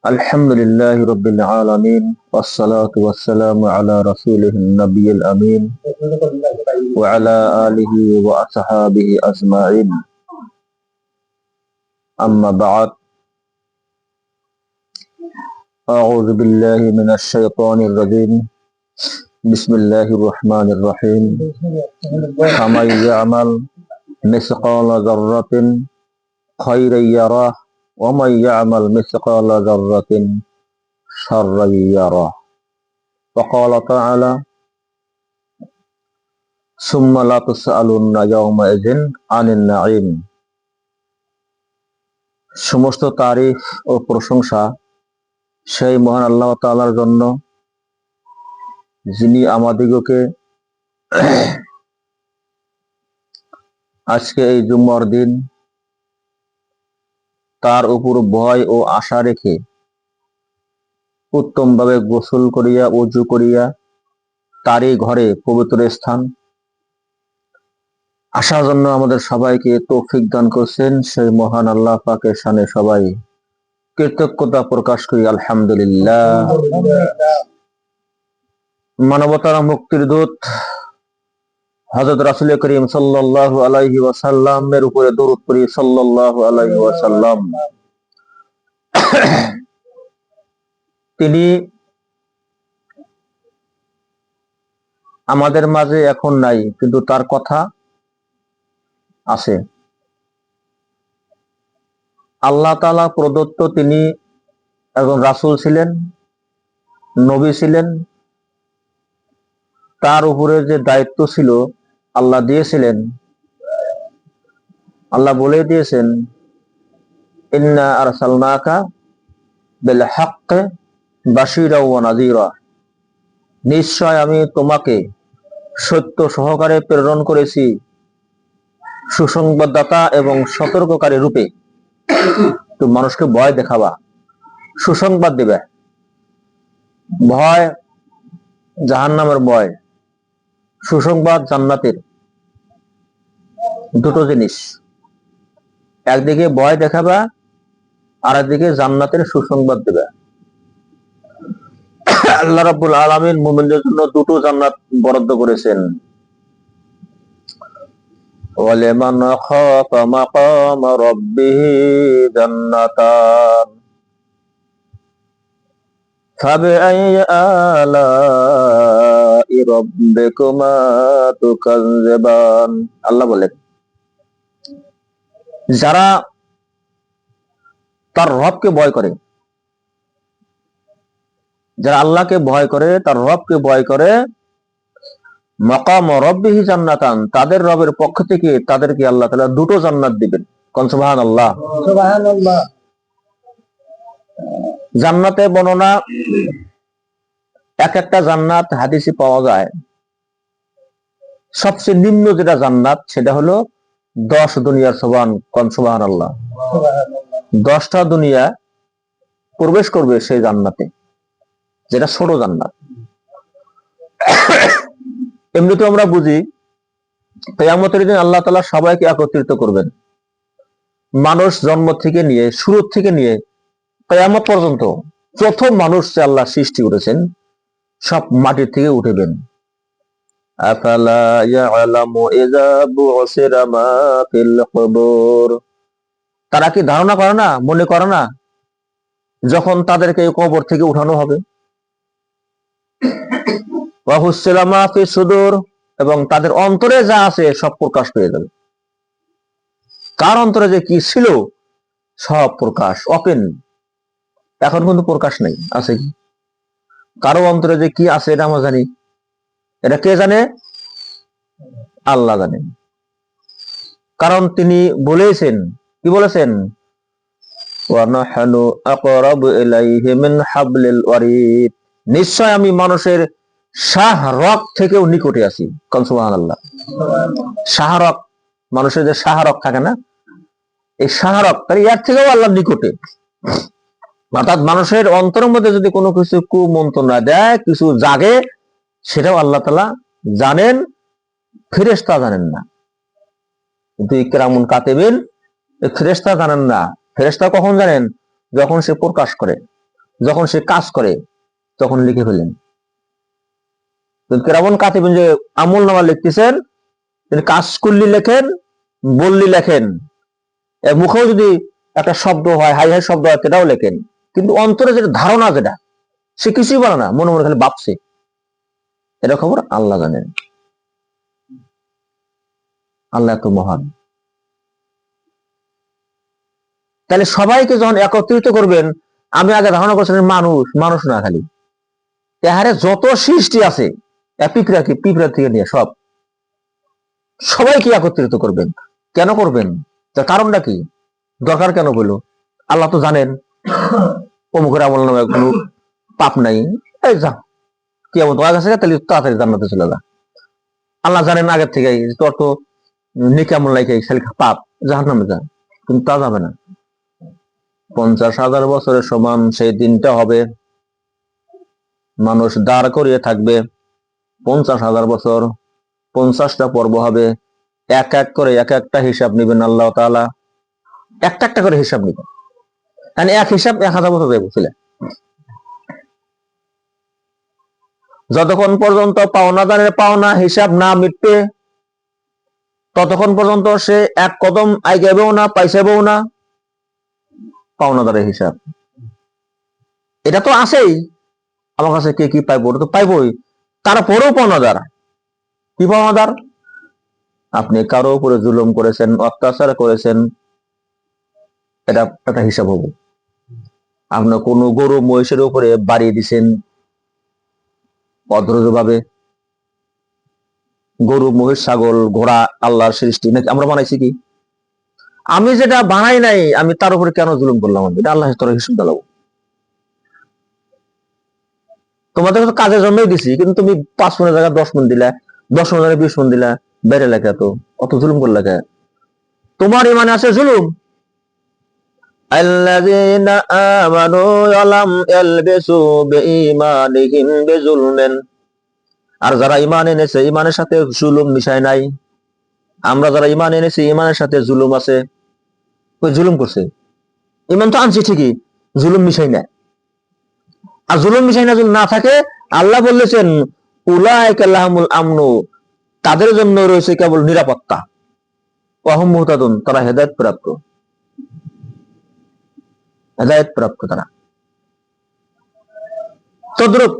الحمد لله رب العالمين والصلاة والسلام على رسوله النبي الأمين وعلى آله وأصحابه أجمعين. أما بعد أعوذ بالله من الشيطان الرجيم. بسم الله الرحمن الرحيم. فمن يعمل مثقال ذرة خيرا يراه ومن يعمل مثقال ذرة شرا يراه وقال تعالى ثم لا تسألن يومئذ عن النعيم সমস্ত তারিফ ও প্রশংসা সেই মহান আল্লাহ তাআলার জন্য যিনি আমাদিগকে আজকে এই জুম্মার দিন তার উপর ভয় ও আশা রেখে উত্তমভাবে গোসল করিয়া, উজু করিয়া তারই ঘরে পবিত্র স্থান। আসার জন্য আমাদের সবাইকে তৌফিক দান করছেন সেই মহান আল্লাহ পাকের সামনে সবাই। কৃতজ্ঞতা প্রকাশ করি, আলহামদুলিল্লাহ। মানবতার মুক্তির দূত হজরত রাসুল করিম সাল্লাল্লাহু আলাইহি ওয়াসাল্লামের উপরে দরুদ করি সাল্লাল্লাহু আলাইহি ওয়াসাল্লাম। তিনি আমাদের মাঝে এখন নাই, কিন্তু তার কথা আছে। আল্লাহ তাআলা প্রদত্ত তিনি একজন রাসুল ছিলেন, নবী ছিলেন। তার উপরে যে দায়িত্ব ছিল আল্লাহ দিয়েছিলেন। আল্লাহ বলে দিয়েছেন নিশ্চয় আমি তোমাকে সত্য সহকারে প্রেরণ করেছি, সুসংবাদদাতা এবং সতর্ককারী রূপে। তো মানুষকে ভয় দেখাবা, সুসংবাদ দিবে। ভয় জাহান্নামের ভয়। সুসংবাদ জান্নাতের দুটো জিনিস। একদিকে বয় দেখাবা আর একদিকে জান্নাতের সুসংবাদ দেবে। আল্লাহ রাবুল আলমিন মুমিনদের জন্য দুটো জান্নাত বরাদ্দ করেছেন। ওয়ালিমান আল্লাহ বলেন যারা তার রবকে ভয় করে যারা আল্লাহকে ভয় করে তার রবকে ভয় করে মকাম রব্বিহি জান্নাতান তাদের রবের পক্ষ থেকে তাদেরকে আল্লাহ তালা দুটো জান্নাত দিবেন। কনসুবাহান আল্লাহ জান্নাতে বর্ণনা এক একটা জান্নাত হাদিসে পাওয়া যায়। সবচেয়ে নিম্ন যেটা জান্নাত, সেটা হলো দশ দুনিয়ার সবান, কন আল্লাহ দশটা দুনিয়া প্রবেশ করবে সেই জান্নাতে, যেটা ছোট জান্নাত। এমনিতে আমরা বুঝি, কেয়ামতের দিন আল্লাহ তালা সবাইকে একত্রিত করবেন। মানুষ জন্ম থেকে নিয়ে, শুরু থেকে নিয়ে, কেয়ামত পর্যন্ত প্রথম মানুষ যে আল্লাহ সৃষ্টি করেছেন সব মাটির থেকে উঠেবেন তারা কি ধারণা করে না, মনে করে না যখন তাদেরকে কবর থেকে উঠানো হবে? সুদূর, এবং তাদের অন্তরে যা আছে সব প্রকাশ পেয়ে যাবে। কার অন্তরে যে কি ছিল সব প্রকাশ ওপেন এখন কিন্তু প্রকাশ নেই, আছে কি? কারও অন্তরে যে কি আছে এটা আমরা জানি। এটা কে জানে? আল্লাহ জানে। কারণ তিনি বলেছেন, কি বলেছেন? নিশ্চয় আমি মানুষের শাহরক থেকেও নিকটে আছি। কনসুমান আল্লাহ শাহরক মানুষের যে শাহরক থাকে না, এই শাহরক তাহলে ইয়ার থেকেও আল্লাহ নিকটে। অর্থাৎ মানুষের অন্তরের মধ্যে যদি কোনো কিছু কুমন্ত্রণা দেয়, কিছু জাগে, সেটাও আল্লাহ তালা জানেন ফেরেস্তা জানেন না। কিন্তু ইকরামুন কাতেবেন ফেরেস্তা জানেন না। ফেরেস্তা কখন জানেন? যখন সে প্রকাশ করে, যখন সে কাজ করে, তখন লিখে ফেলেন। কেরামন কাতিবেন যে আমল নামা লিখতেছেন, তিনি কাজ করলি লেখেন, বললি লেখেন। মুখেও যদি একটা শব্দ হয়, হাই হাই শব্দ হয়, সেটাও লেখেন। কিন্তু অন্তরে যেটা ধারণা যেটা, সে কিছুই বলে না। মনে মনে খালি ভাবছে। এটা খবর আল্লাহ জানেন। আল্লাহ এত মহান। তাহলে সবাইকে যখন একত্রিত করবেন, আমি আগে ধারণা করছিলাম মানুষ মানুষ না খালি। এহারে যত সৃষ্টি আছে পিঁপড়া কি পিঁপড়া থেকে নিয়ে সব, সবাইকে একত্রিত করবেন। কেন করবেন? তার কারণটা কি? দরকার কেন বলল? আল্লাহ তো জানেন। অমুকের আমল নামে কোনো পাপ নাই। এই যা কি এমন তোমার কাছে তাহলে তাড়াতাড়ি জান্নাতে চলে যা। আল্লাহ জানেন আগের থেকে তোর তো নিকে আমল নাই পাপ জাহান নামে যা, কিন্তু তা যাবে না। পঞ্চাশ হাজার বছরের সমান সেই দিনটা হবে। মানুষ দাঁড় করিয়ে থাকবে। পঞ্চাশ হাজার বছর, পঞ্চাশটা পর্ব হবে। এক এক করে এক একটা হিসাব নিবেন আল্লাহ তাআলা। একটা একটা করে হিসাব নিবেন। মানে এক হিসাব এক হাজার বছর দেবো ছিলেন যতক্ষণ পর্যন্ত পাওনাদারের পাওনা হিসাব না মিটবে, ততক্ষণ পর্যন্ত সে এক কদম আইগাবেও না, পাইসাবেও না পাওনাদারের হিসাব। এটা তো আছেই। আমার কাছে কে কি পাইবো তো পাইবই। তারপরেও পাওনাদার কি পাওনাদার আপনি কারও উপরে জুলুম করেছেন, অত্যাচার করেছেন, এটা একটা হিসাব হব। আপনার কোনো গরু মহিষের উপরে বাড়িয়ে দিছেন অধৈর্যভাবে গরু, মহিষ, ছাগল, ঘোড়া, আল্লাহর সৃষ্টি, নাকি আমরা বানাইছি কি? আমি যেটা বানাই নাই, আমি তার উপরে কেন জুলুম করলাম আমি? এটা আল্লাহ তোর হিসেব দাঁড়াবো তোমাদের তো কাজের জন্যই দিছি, কিন্তু তুমি পাঁচ মনের জায়গায় দশ মন দিলা, দশ মনের জায়গায় বিশ মন দিলা বেড়ে লেখা তো অত জুলুম করলে তোমার ইমানে আছে জুলুম? الذين آمنوا ولم يلبسوا بإيمانهم بظلم আর যারা ইমান এনেছে ইমানের সাথে জুলুম মিশায় নাই আমরা যারা ইমান এনেছি ইমানের সাথে জুলুম আছে ওই জুলুম করছে ইমান তো আনছি ঠিকই জুলুম মিশাই না আর জুলুম মিশাই না যদি না থাকে আল্লাহ বলেছেন উলাইকাল্লাহমুল আমনু তাদের জন্য রয়েছে কেবল নিরাপত্তা অহম মুহতাদুন তারা হেদায়ত প্রাপ্ত হেদায়ত প্রাপ্ত তারা। তদ্রুপ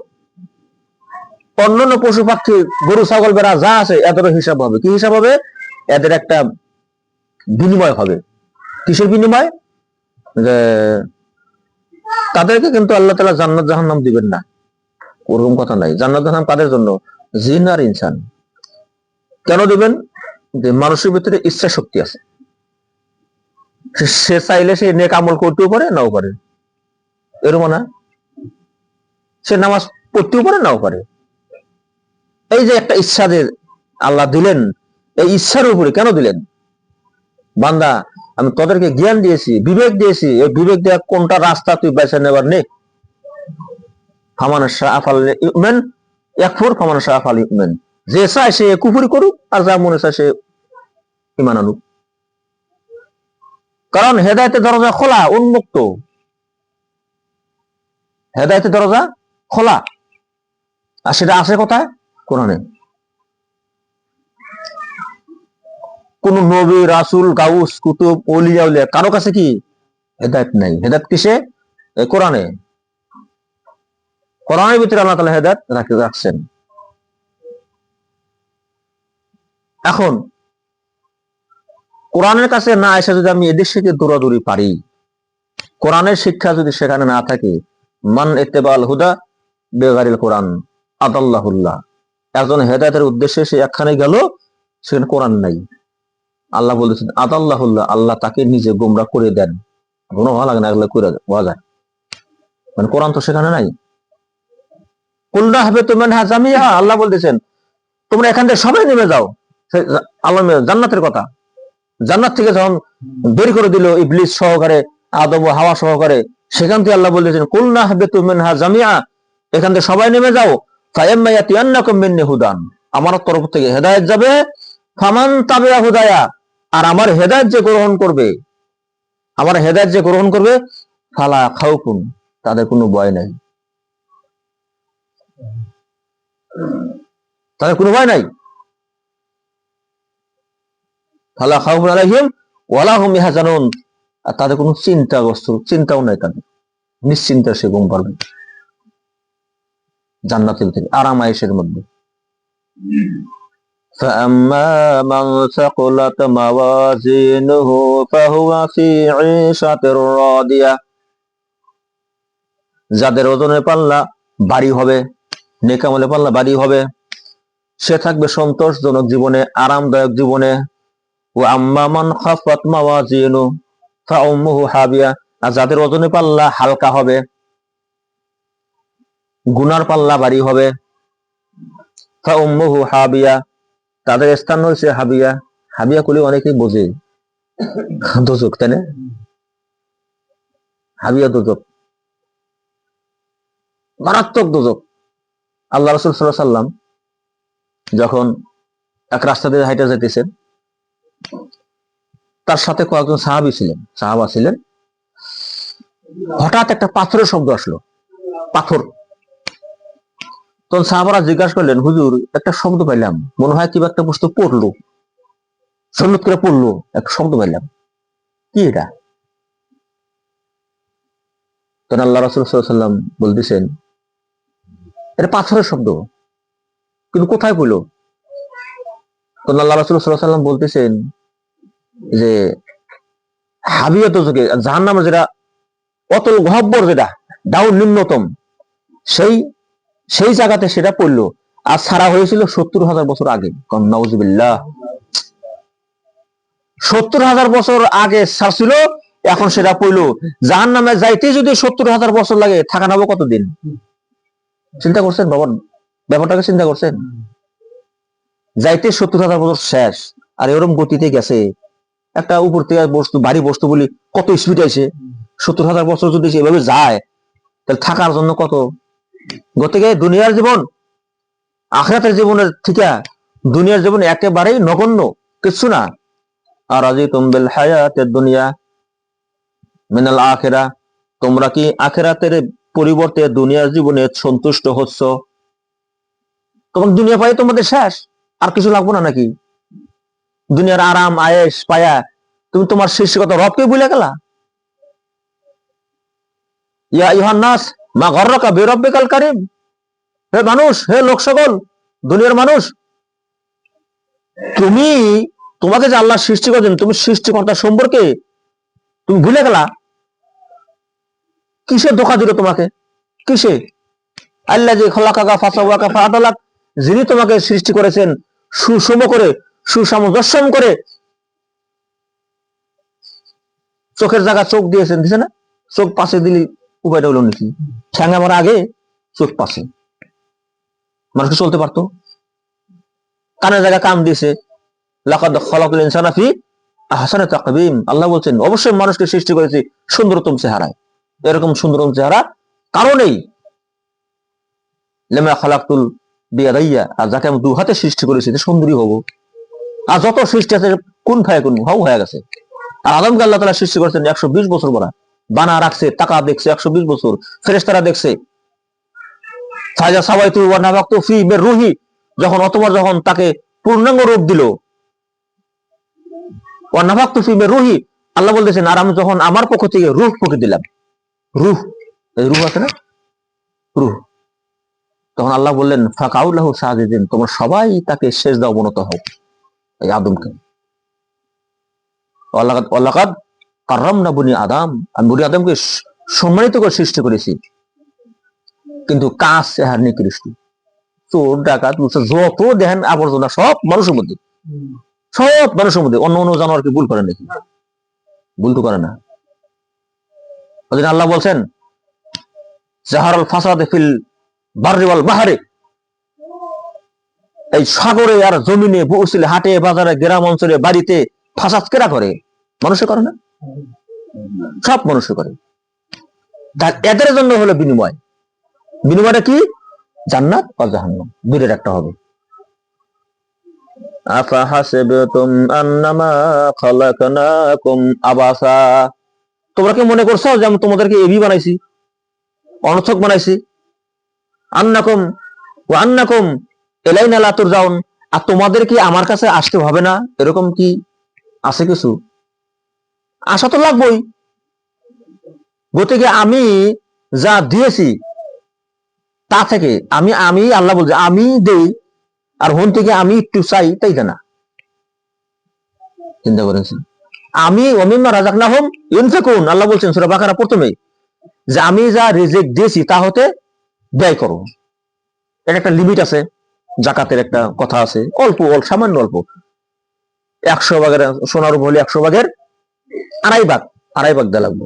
অন্যান্য পশু পাখি, গরু, ছাগল বেড়া যা আছে এদেরও হিসাব হবে। কি হিসাব হবে? এদের একটা বিনিময় হবে। কিসের বিনিময়? যে তাদেরকে কিন্তু আল্লাহ তালা জান্নাত, জাহান্নাম দিবেন না। ওরকম কথা নাই। জান্নাত, জাহান্নাম কাদের জন্য? জিন আর ইনসান। কেন দিবেন? যে মানুষের ভিতরে ইচ্ছা শক্তি আছে। সে- চাইলে সে নেক আমল করতেও পারে, নাও পারে। এরকম না? সে নামাজ পড়তেও পারে, নাও পারে। এই যে একটা ইচ্ছা যে আল্লাহ দিলেন, এই ইচ্ছার উপরে কেন দিলেন? বান্দা, আমি তোদেরকে জ্ঞান দিয়েছি, বিবেক দিয়েছি, এই বিবেক দেওয়া কোনটা রাস্তা তুই বেছে নেবার নেই? ফামান শাহ আফাল ইউমেন একফুর ফামান শাহ আফাল ইউমেন। যে চায় সে কুফুরি করুক, আর যা মনে চায় সে ইমান আনুক। কারণ হেদায়তের দরজা খোলা, উন্মুক্ত। হেদায়তের দরজা খোলা। আর সেটা আছে কোথায়? কোরআনে। কোন নবী, রাসুল, গাউস, কুতুব ওলিয়া উলিয়া, কারও কাছে কি হেদায়ত নাই? হেদায়ত কিসে? কোরআনে। কোরআনের ভিতরে আল্লাহ তালা হেদায়ত রাখছেন। এখন কোরআনের কাছে না এসে যদি আমি এদের থেকে দৌড়াদৌড়ি পারি, কোরআনের শিক্ষা যদি সেখানে না থাকে, মান এতেবাল হুদা বেগারিল কোরআন, আদাল্লাহুল্লাহ। একজন হেদায়তের উদ্দেশ্যে সে একখানে গেল, সেখানে কোরআন নাই। আল্লাহ বলেছেন আদাল্লাহুল্লাহ, আল্লাহ তাকে নিজে গোমরা করে দেন। কোনো ভালো লাগে না, এগুলো করে হওয়া যায়। মানে কোরআন তো সেখানে নাই। কুল্লা হবে তুমি হাজামিয়া আল্লাহ বলতেছেন, তোমরা এখান থেকে সবাই নেমে যাও। আল্লাহ জান্নাতের কথা। জান্নাত থেকে যখন বের করে দিল ইবলিস সহকারে, আদম ও হাওয়া সহকারে, সেখান থেকে আল্লাহ বলতেছেন কুল্লা হবে তুমি জামিয়া এখান থেকে সবাই নেমে যাও। হুদান। আমার তরফ থেকে হেদায়েত যাবে। ফামান তাবিয়া হুদায়া। আর আমার হেদায়েত যে গ্রহণ করবে, আমার হেদায়েত যে গ্রহণ করবে, ফালা খাউকুন তাদের কোনো ভয় নাই। তাদের কোনো ভয় নাই? ফালা খাউকুন আলাইহিম ওয়ালা হুম ইয়াহজানুন আর তাদের কোনো চিন্তাগ্রস্ত চিন্তাও নাই তাদের নিশ্চিন্তা সে ঘুম পারবে জান্নাতের থেকে আরাম আয়েশের মধ্যে فأما من ثقلت موازينه فهو في عيشة راضية যাদের ওজনের পাল্লা বাড়ি হবে নেকামলে পাল্লা বাড়ি হবে সে থাকবে সন্তোষজনক জীবনে আরামদায়ক জীবনে ও যাদের ওজনের পাল্লা হালকা হবে, গুনার পাল্লা বাড়ি হবে হাবিয়া, তাদের স্থান হয়েছে হাবিয়া। হাবিয়া কুলি অনেকেই বোঝে। দোজক, তাই না? হাবিয়া দোজক। মারাত্মক দোজক। আল্লাহ রসুল সাল্লাম যখন এক রাস্তা দিয়ে হাইটা যেতেছেন তার সাথে কয়েকজন সাহাবি ছিলেন, সাহাবা ছিলেন। হঠাৎ একটা পাথরের শব্দ আসলো, পাথর। তখন সাহাবারা জিজ্ঞাসা করলেন, হুজুর, একটা শব্দ পাইলাম, মনে হয় কিবা একটা বস্তু পড়ল। সন্ন্যত করে পড়ল একটা শব্দ পাইলাম। কি এটা? তখন আল্লাহ রসুল সাল্লাম বলতেছেন, এটা পাথরের শব্দ। কিন্তু কোথায় পড়ল? তখন আল্লাহ রসুল সাল্লাম বলতেছেন যে হাবিয়ত যুগে জাহান নামের যেটা, অতল গহব্বর যেটা ডাউন নিম্নতম, সেই সেই জায়গাতে সেটা পড়ল। আর ছাড়া হয়েছিল সত্তর হাজার বছর আগে। নওয়াজবিল্লাহ সত্তর হাজার বছর আগে ছাড়ছিল এখন সেটা পড়ল। জাহান নামে যাইতে যদি সত্তর হাজার বছর লাগে, থাকা নেব কতদিন? চিন্তা করছেন বাবা? ব্যাপারটাকে চিন্তা করছেন? যাইতে সত্তর হাজার বছর শেষ, আর এরকম গতিতে গেছে। একটা উপর থেকে বস্তু বাড়ি বস্তু বলি, কত স্পিড আছে সত্তর হাজার বছর যদি এভাবে যায়, তাহলে থাকার জন্য কত? গতিকে দুনিয়ার জীবন, আখরাতের জীবনের থেকে দুনিয়ার জীবন একেবারেই নগণ্য, কিচ্ছু না। আর আজি তুমবেল হায়াতের দুনিয়া মিনাল আখেরা, তোমরা কি আখেরাতের পরিবর্তে দুনিয়ার জীবনে সন্তুষ্ট হচ্ছ? তোমার দুনিয়া পাই তোমাদের শেষ। আর কিছু লাগবো না নাকি? দুনিয়ার আরাম আয়েস পায়া। তুমি তোমার সৃষ্টিগত রবকে ভুলে গেলা? ইয়া ইহান নাস, মা গর্রকা বেরব্বিকাল কারিম। হে মানুষ, হে লোক সকল দুনিয়ার মানুষ, তুমি তোমাকে যে আল্লাহ সৃষ্টি করেছেন, তুমি সৃষ্টিকর্তা সম্পর্কে তুমি ভুলে গেলা? কিসে ধোকা দিল তোমাকে? কিসে? আল্লাহ যে খলাকাকা ফাঁসাওয়াকা ফাদালাক যিনি তোমাকে সৃষ্টি করেছেন সুষম করে সুসামঞ্জস্যম করে চোখের জায়গা চোখ দিয়েছেন, দিছে না? চোখ পাশে দিলি উপায়টা হলো নাকি? ঠ্যাং আমার আগে চোখ পাশে। মানুষকে চলতে পারতো। কানের জায়গা কান দিয়েছে। লাকাদ খলাকুল তাকবীম। আল্লাহ বলছেন, অবশ্যই মানুষকে সৃষ্টি করেছে সুন্দরতম চেহারায়। এরকম সুন্দরতম চেহারা কারণেই লেমা খালাকুল বিয়াদাইয়া আর যাকে আমি দু হাতে সৃষ্টি করেছি সুন্দরী হব। আর যত সৃষ্টি আছে, কোন খায় কোন হাও হয়ে গেছে। আর আদমকে আল্লাহ তালা সৃষ্টি করেছেন একশো বিশ বছর বড়া বানা রাখছে, টাকা দেখছে, একশো বিশ বছর। ফেরেস্তারা দেখছে। ফায়জা সাবাই তুই নাবাক্ত ফি বের রুহি যখন অতবার যখন তাকে পূর্ণাঙ্গ রূপ দিল ওয়ানাভাক্ত ফি বের রুহি আল্লাহ বলতেছেন, আর আমি যখন আমার পক্ষ থেকে রুহ পকে দিলাম। রুহ রুহ আছে না? রুহ। তখন আল্লাহ বললেন, ফাকাউল্লাহ সাহায্যদিন তোমরা সবাই তাকে শেষ দাও অবনত হও, এই আদমকে। কার্রাম না বুনি আদাম, আমি বুনি আদমকে সম্মানিত করে সৃষ্টি করেছি। কিন্তু কাজ চোর ডাকাত যত আবর্জনা সব মানুষের মধ্যে, সব মানুষের মধ্যে, অন্য অন্য ভুল করে নাকি? ভুল তো করে না। আল্লাহ বলছেন, জাহারাল ফাসাদে ফিল বারিওয়াল বাহারে। এই সাগরে আর জমিনে বসলে, হাটে, বাজারে, গ্রাম অঞ্চলে, বাড়িতে ফাসাদ কেরা করে? মানুষে করে না? সব মানুষে করে। তার এদের জন্য হলো বিনিময়। বিনিময়টা কি? জান্নাত আর জাহান্নাম। দূরের একটা হবে। আফাহাসিবতুম আন্নামা খালাকনাকুম আবাসা। তোমরা কি মনে করছ যে আমি তোমাদেরকে এবি বানাইছি? অনর্থক বানাইছি? আন্নাকুম ও আন্নাকুম এলাইনা লাতুর যাউন আর তোমাদের কি আমার কাছে আসতে হবে না? এরকম কি আছে কিছু? আশা তো লাগবেই। গতিকে আমি যা দিয়েছি, তা থেকে আমি আমি আল্লাহ বলছি, আমি দেই, আর হন থেকে আমি একটু চাই, তাই না চিন্তা করেছি আমি অমিম্মা রাজাক না হোম ইনফেকুন আল্লাহ বলছেন সুরা বাকারা প্রথমে, যে আমি যা রিজেক্ট দিয়েছি, তা হতে ব্যয় করো। এর একটা লিমিট আছে, জাকাতের একটা কথা আছে, অল্প অল্প, সামান্য অল্প। একশো ভাগের, সোনার উপর হলে একশো ভাগের আড়াই ভাগ আড়াই ভাগ দেওয়া লাগবে।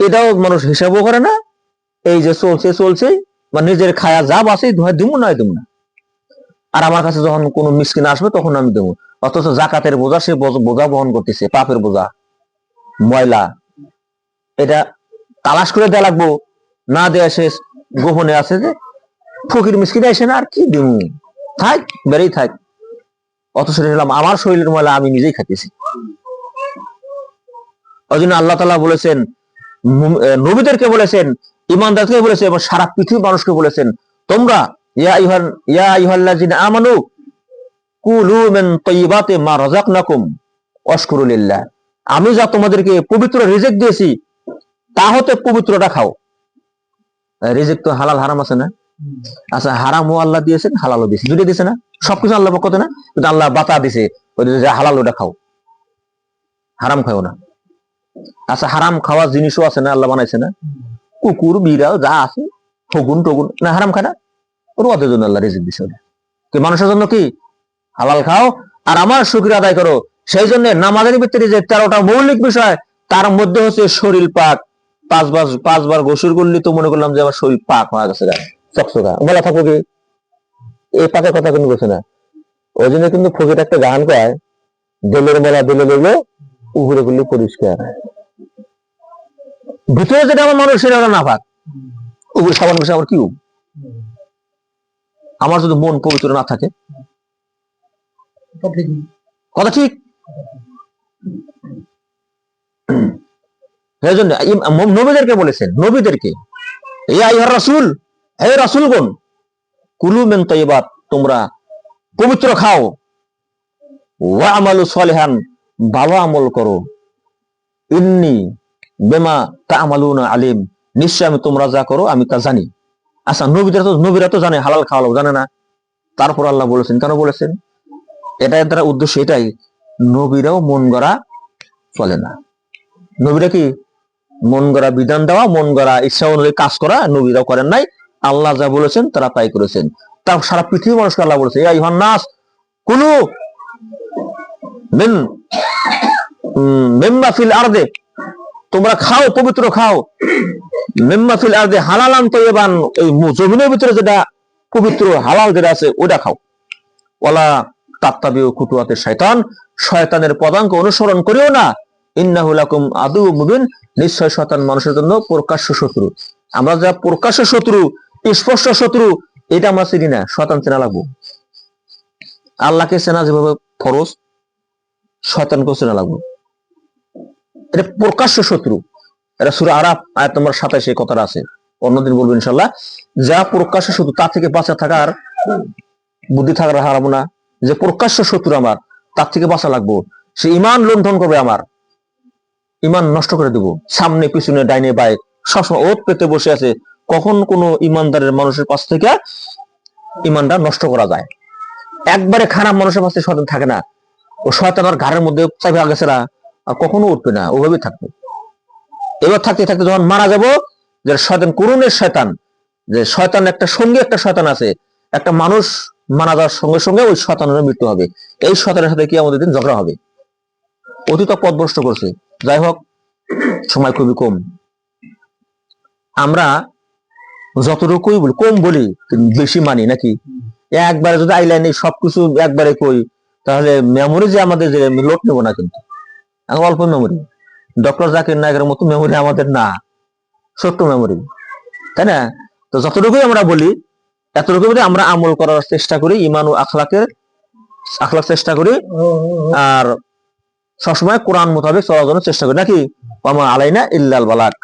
এটাও মানুষ হিসাবও করে না, এই যে চলছে চলছে বা নিজের খায়া যা বাসে ধোয়া দিব না দিব না। আর আমার কাছে যখন কোনো মিসকিন আসবে, তখন আমি দেবো। অথচ জাকাতের বোঝা, সে বোঝা বহন করতেছে, পাপের বোঝা, ময়লা। এটা তালাশ করে দেওয়া লাগবো, না দেয়া সে গোপনে আছে যে, ফকির মিসকিন এসে না আর কি দিব থাক, বেড়েই থাক। অথচ দেখলাম আমার শরীরের ময়লা আমি নিজেই খাইতেছি। ওই জন্য আল্লাহ তালা বলেছেন নবীদেরকে বলেছেন ইমানদারকে বলেছেন এবং সারা পৃথিবীর মানুষকে বলেছেন, তোমরা, ইয়া ইহান ইয়া ইহাল্লাযিনা আমানু, কুলু মিন তাইয়্যিবাতি মা রাযাকনাকুম, ওয়াশকুরু লিল্লাহ। আমি যা তোমাদেরকে পবিত্র রিজিক দিয়েছি, তা হতে পবিত্রটা খাও। রিজিক তো হালাল হারাম আছে না? আচ্ছা হারামও আল্লাহ দিয়েছেন হালালও দিয়েছে দুটো দিয়েছে না সবকিছু আল্লাহ পক্ষ না? কিন্তু আল্লাহ বাতা দিছে ওই যে হালাল ওটা খাও। হারাম খাও না। আচ্ছা হারাম খাওয়ার জিনিসও আছে না আল্লাহ বানাইছে না? কুকুর বিড়াল যা আছে ফগুন টগুন না হারাম খায় না? ওর ওদের জন্য আল্লাহ রিজিক দিছে কি মানুষের জন্য কি? হালাল খাও আর আমার শুক্রিয়া আদায় করো। সেই জন্য নামাজের ভিতরে যে তেরোটা মৌলিক বিষয় তার মধ্যে হচ্ছে শরীর পাক পাঁচবার পাঁচবার গোসল করলে তো মনে করলাম যে আমার শরীর পাক হয়ে গেছে চকচকা বলা থাকব কি? এই পাকের কথা কিন্তু বলছে না। ওই জন্য কিন্তু ফকির একটা গান কয় দিলের মেলা দিলে দিলে উপরে করলে পরিষ্কার। ভিতরে যেটা আমার মানুষ সেটা না পাক উপরে সাবান বসে আমার কি? আমার যদি মন পবিত্র না থাকে। কথা ঠিক? নবীদেরকে বলেছেন, নবীদেরকে রাসুল, হে রাসুলগণ, কুলু মেন তৈবাত তোমরা পবিত্র খাও। ওয়া আমালু সলিহান, ভালো আমল করো। ইন্নি বেমা তা আমালুনা আলিম, নিশ্চয় আমি তোমরা যা করো আমি তা জানি। আচ্ছা নবীরা তো নবীরা তো জানে, হালাল খাওয়ালো জানে না। তারপর আল্লাহ বলেছেন, কেন বলেছেন? এটা দ্বারা উদ্দেশ্য, এটাই। নবীরাও মন গড়া চলে না। নবীরা কি মন গড়া বিধান দেওয়া, মন গড়া ইচ্ছা অনুযায়ী কাজ করা, নবীরাও করেন নাই, আল্লাহ যা বলেছেন তারা তাই করেছেন। তা সারা পৃথিবীর মানুষকে আল্লাহ বলেছে এই নাস কোন তোমরা খাও, পবিত্র খাও। মিম্মা ফিল আরদে, হালালান তৈবান ওই জমিনের ভিতরে যেটা পবিত্র, হালাল যেটা আছে ওটা খাও। ওলা তাত্তাবিউ কুতুয়াতে শয়তান, শয়তানের পদাঙ্ক অনুসরণ করিও না ইন্নাহু লাকুম আদু মুবিন, নিশ্চয় শয়তান মানুষের জন্য প্রকাশ্য শত্রু। আমরা যা প্রকাশ্য শত্রু, স্পষ্ট শত্রু, এটা আমরা চিনি না, শয়তান চেনা লাগবো। আল্লাহকে চেনা যেভাবে ফরজ, শয়তানকেও চেনা লাগবো। এটা প্রকাশ্য শত্রু। এটা সুরা আরাফ, আয়াত নম্বর সাতাশে কথাটা আছে। অন্যদিন বলব ইনশাল্লাহ যা প্রকাশ্য শত্রু তার থেকে বাঁচা থাকার বুদ্ধি থাকার হারাবো না। যে প্রকাশ্য শত্রু আমার, তার থেকে বাঁচা লাগবো। সে ইমান লুণ্ঠন করবে আমার। ইমান নষ্ট করে দেব। সামনে, পিছনে, ডাইনে বাই সবসময় ওত পেতে বসে আছে, কখন কোন ইমানদারের মানুষের পাশ থেকে ইমানটা নষ্ট করা যায়। একবারে খারাপ মানুষের পাশে শয়তান থাকে না। ও শয়তান আর ঘাড়ের মধ্যে চাপে গেছে না, আর কখনো উঠবে না ওভাবে থাকবে। এবার থাকতে থাকতে যখন মারা যাব, যে শয়তান করুণের শয়তান, যে শয়তান একটা সঙ্গে একটা শয়তান আছে, একটা মানুষ মারা যাওয়ার সঙ্গে সঙ্গে ওই শয়তানের মৃত্যু হবে। এই শয়তানের সাথে কি আমাদের দিন ঝগড়া হবে? অতীত পথভ্রষ্ট করছে। যাই হোক, সময় খুবই কম। আমরা যতটুকুই বলি, কম বলি, বেশি মানি নাকি? একবারে যদি আইলাইনে সবকিছু একবারে কই, তাহলে মেমোরি যে আমাদের যে লোড নেব না কিন্তু। অল্প মেমোরি ডক্টর জাকির নায়কের মতো মেমোরি আমাদের না। ছোট্ট মেমোরি তাই না? তো যতটুকুই আমরা বলি এতটুকু বলে, আমরা আমল করার চেষ্টা করি ইমান ও আখলাকের, আখলাক চেষ্টা করি, আর সবসময় কোরআন মোতাবেক চলার জন্য চেষ্টা করি। নাকি? ওমা আলাইনা ইল্লাল বালাক।